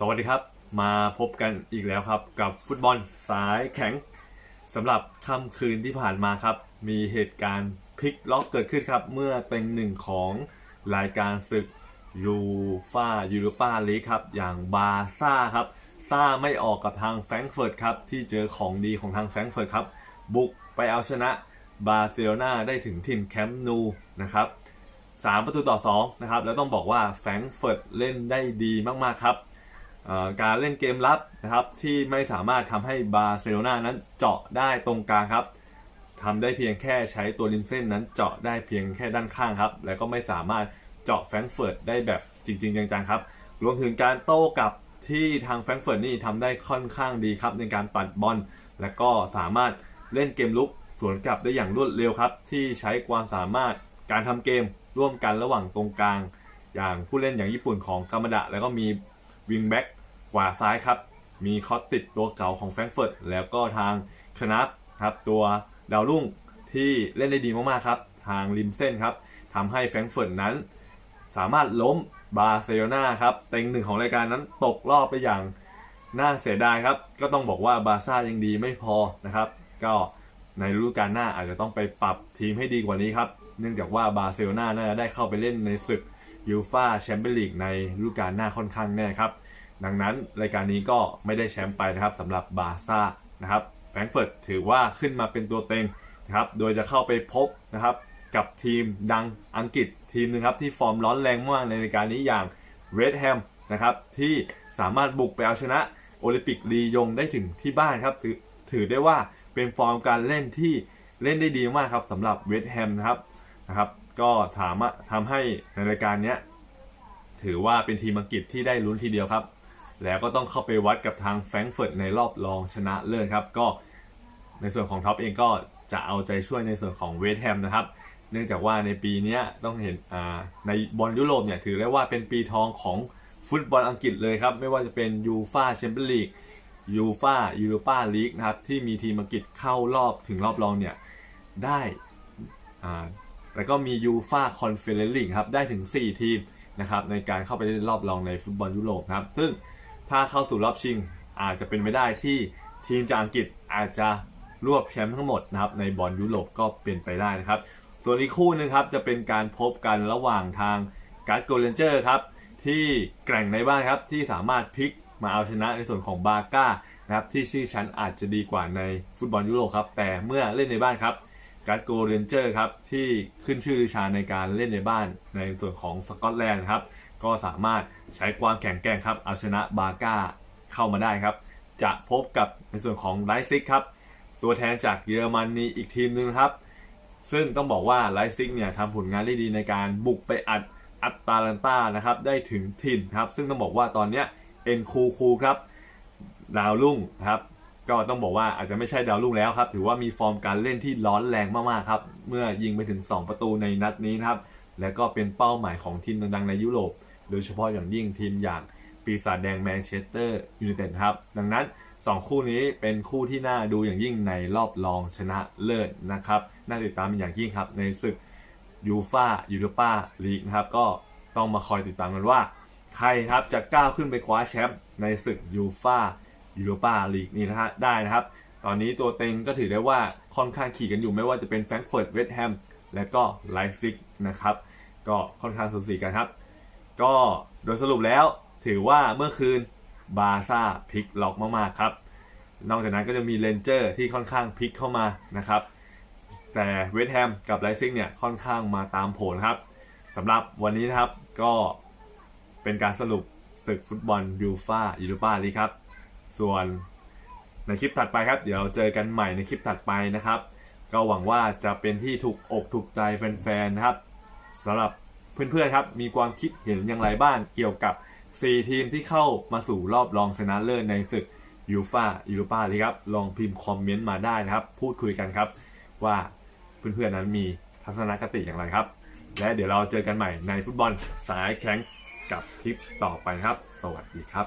สวัสดีครับ มาพบกันอีกแล้วครับ กับฟุตบอลสายแข็งสำหรับค่ำคืนที่ผ่านมาครับ มีเหตุการณ์พลิกล็อกเกิดขึ้นครับ เมื่อเต็งหนึ่งของรายการศึกยูฟายูโรปาลีกครับ อย่างบาซ่าครับซ่าไม่ออกกับทางแฟรงก์เฟิร์ตครับ ที่เจอของดีของทางแฟรงก์เฟิร์ตครับ บุกไปเอาชนะบาร์เซโลนาได้ถึงถิ่นแคมป์นูนะครับ3ประตูต่อ2นะครับแล้วต้องบอกว่าแฟรงก์เฟิร์ตเล่นได้ดีมากๆครับ การเล่นเกมรับนะครับที่ไม่สามารถทำให้บาร์เซโลนานั้นเจาะได้ตรงกลางครับทำได้เพียงแค่ใช้ตัวริมเส้นนั้นเจาะได้เพียงแค่ด้านข้างครับ แล้วก็ไม่สามารถเจาะแฟรงเฟิร์ตได้แบบจริง ๆ จังๆครับ รวมถึงการโต้กลับที่ทางแฟรงเฟิร์ตนี่ทำได้ค่อนข้างดีครับ ในการปัดบอลและก็สามารถเล่นเกมลุกสวนกลับได้อย่างรวดเร็วครับ ที่ใช้ความสามารถการทำเกมร่วมกันระหว่างตรงกลาง อย่างผู้เล่นอย่างญี่ปุ่นของกามาดะ แล้วก็มีวิงแบ็ก ขวาซ้ายครับ มีคอตติดตัวเก่าของแฟรงก์เฟิร์ตแล้วก็ทางคนัครับตัวดาวรุ่งที่เล่นได้ดีมากๆครับ ทางริมเส้นครับทำให้แฟรงก์เฟิร์ตนั้น สามารถล้มบาร์เซโลนาครับเต็งหนึ่งของรายการนั้นตกรอบไปอย่างน่าเสียดายครับ ก็ต้องบอกว่าบาซ่ายังดีไม่พอนะครับ ก็ในฤดูกาลหน้าอาจจะต้องไปปรับทีมให้ดีกว่านี้ครับ เนื่องจากว่าบาร์เซโลนาน่าจะได้เข้าไปเล่นในศึกยูฟาแชมเปี้ยนลีกในฤดูกาลหน้าค่อนข้างแน่ครับ ดังนั้นรายการนี้ก็ไม่ได้แชมป์ไปนะครับสำหรับบาซ่านะครับแฟรงก์เฟิร์ตถือว่าขึ้นมาเป็นตัวเต็งนะครับโดยจะเข้าไปพบนะครับกับทีมดังอังกฤษทีมหนึงครับที่ฟอร์มร้อนแรงมากในรายการนี้อย่างเวสต์แฮมนะครับที่สามารถบุกไปเอาชนะโอลิมปิกลียงได้ถึงที่บ้านครับถือถือได้ว่าเป็นฟอร์มการเล่นที่เล่นได้ดีมากครับสำหรับเวสต์แฮมนะครับนะครับก็ถามทำให้ในรายการนี้ถือว่าเป็นทีมอังกฤษที่ได้ลุ้นทีเดียวครับ แล้วก็ต้องเข้าไปวัดกับทางแฟรงก์เฟิร์ตในรอบรองชนะเลิศครับ ก็ในส่วนของท็อปเองก็จะเอาใจช่วยในส่วนของเวสต์แฮมนะครับ เนื่องจากว่าในปีนี้ต้องเห็นในบอลยุโรปเนี่ยถือได้ว่าเป็นปีทองของฟุตบอลอังกฤษเลยครับ ไม่ว่าจะเป็นยูฟาแชมเปี้ยนลีกยูฟายูโรปาลีกนะครับ ที่มีทีมอังกฤษเข้ารอบถึงรอบรองเนี่ย ได้อ่าแล้วก็มียูฟาคอนเฟอเรนซ์ลีกครับ ได้ถึง 4 ทีมนะครับในการเข้าไปเล่นรอบรองในฟุตบอลยุโรปครับ ซึ่ง ถ้าเข้าสู่รอบชิง อาจจะเป็นไปได้ที่ทีมจากอังกฤษอาจจะรวบแชมป์ทั้งหมดนะครับในบอลยุโรปก็เป็นไปได้นะครับ ส่วนอีกคู่หนึงครับจะเป็นการพบกันระหว่างทางการ์ดโกลเลนเจอร์ครับที่แกร่งในบ้านครับที่สามารถพลิกมาเอาชนะในส่วนของบาก้านะครับที่ชื่อชั้นอาจจะดีกว่าในฟุตบอลยุโรปครับแต่เมื่อเล่นในบ้านครับการ์ดโกลเรนเจอร์ครับที่ขึ้นชื่อลือชาในการเล่นในบ้านในส่วนของสกอตแลนด์ครับ ก็สามารถใช้ความแข็งแกร่งครับเอาชนะบาก้าเข้ามาได้ครับ จะพบกับในส่วนของไลซิกครับ ตัวแทนจากเยอรมนีอีกทีมหนึ่งครับ ซึ่งต้องบอกว่าไลซิกเนี่ยทำผลงานได้ดีในการบุกไปอัดอัตตาลันตานะครับได้ถึงถิ่นครับ ซึ่งต้องบอกว่าตอนเนี้ยเอ็นคูคูครับดาวรุ่งครับก็ต้องบอกว่าอาจจะไม่ใช่ดาวรุ่งแล้วครับ ถือว่ามีฟอร์มการเล่นที่ร้อนแรงมากๆครับ เมื่อยิงไปถึง 2 ประตูในนัดนี้นะครับ และก็เป็นเป้าหมายของทีมดังๆในยุโรป โดยเฉพาะอย่างยิ่งทีมอย่างปีศาจแดงแมนเชสเตอร์ยูไนเต็ดครับ ดังนั้น 2 คู่นี้เป็นคู่ที่น่าดูอย่างยิ่งในรอบรองชนะเลิศนะครับ น่าติดตามเป็นอย่างยิ่งครับ ในศึกยูฟ่ายูโรปาลีกนะครับ ก็ต้องมาคอยติดตามกันว่า ใครครับจะก้าวขึ้นไปคว้าแชมป์ในศึกยูฟ่ายูโรปาลีกนี้นะฮะได้นะครับ ตอนนี้ตัวเต็งก็ถือได้ว่าค่อนข้างขี่กันอยู่ไม่ว่าจะเป็นแฟรงก์เฟิร์ตเวสต์แฮมและก็ไลฟ์ซิกนะครับ ก็ค่อนข้างสูสีกันครับ ก็โดยสรุปแล้วถือว่าเมื่อคืนบาซ่าพลิกล็อกมากๆครับ นอกจากนั้นก็จะมีเลนเจอร์ที่ค่อนข้างพลิกเข้ามานะครับ แต่เวสต์แฮมกับไลซิงเนี่ยค่อนข้างมาตามโผลครับสำหรับวันนี้นะครับก็เป็นการสรุปศึกฟุตบอลยูฟ่ายูโรปาลีครับ ส่วนในคลิปถัดไปครับ เดี๋ยวเจอกันใหม่ในคลิปถัดไปนะครับ ก็หวังว่าจะเป็นที่ถูกอกถูกใจแฟนๆนะครับ สำหรับเพื่อนๆครับมีความคิดเห็นอย่างไรบ้างเกี่ยวกับ 4 ทีมที่เข้ามาสู่รอบรองชนะเลิศในศึกยูฟายูโรปาลีกครับลองพิมพ์คอมเมนต์มาได้นะครับ พูดคุยกันครับ ว่าเพื่อนๆนั้นมีทัศนคติอย่างไรครับ และเดี๋ยวเราเจอกันใหม่ในฟุตบอลสายแข็งกับคลิปต่อไปครับ สวัสดีครับ